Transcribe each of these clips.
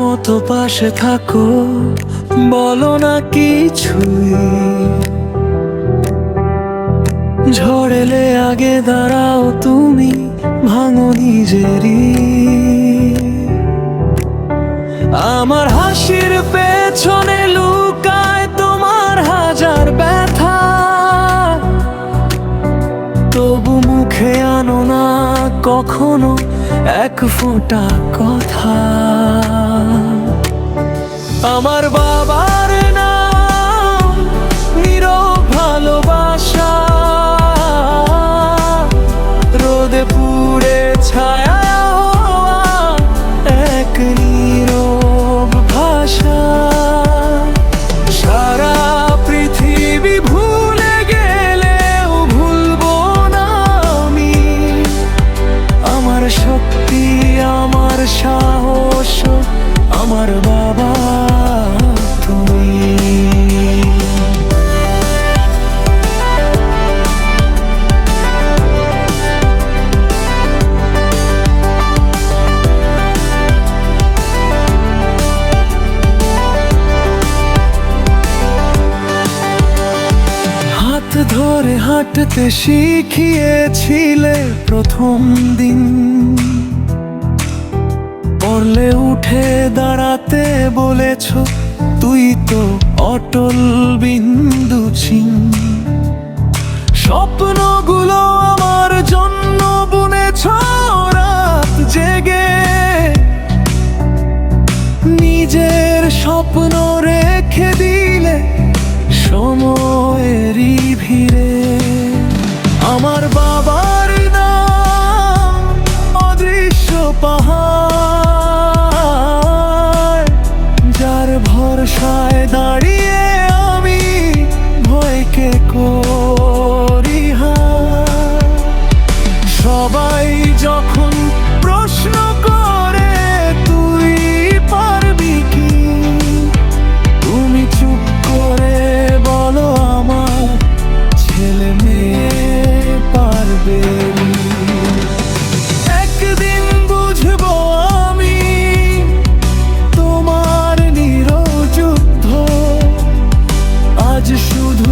মতো পাশে থাকো, বলো না কিছুই। ঝড়েলে আগে দাঁড়াও তুমি, ভাঙো নিজেরই। আমার হাসির পেছনে লুকায় তোমার হাজার ব্যথা। তবু মুখে আনো না কখনো এক ফোঁটা কথা। আমার বাবার আমার বাবা তুমি। হাত ধরে হাঁটতে শিখিয়েছিলে প্রথম দিন। দাঁড়াতে বলেছ, তুই তো অটল বিন্দু চিন স্বপ্নগুলো আমার জন্য বুনেছ, রাত জেগে। নিজের স্বপ্ন রেখে দিলে সময়েরই ভিড়ে।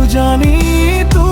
জানি তুমি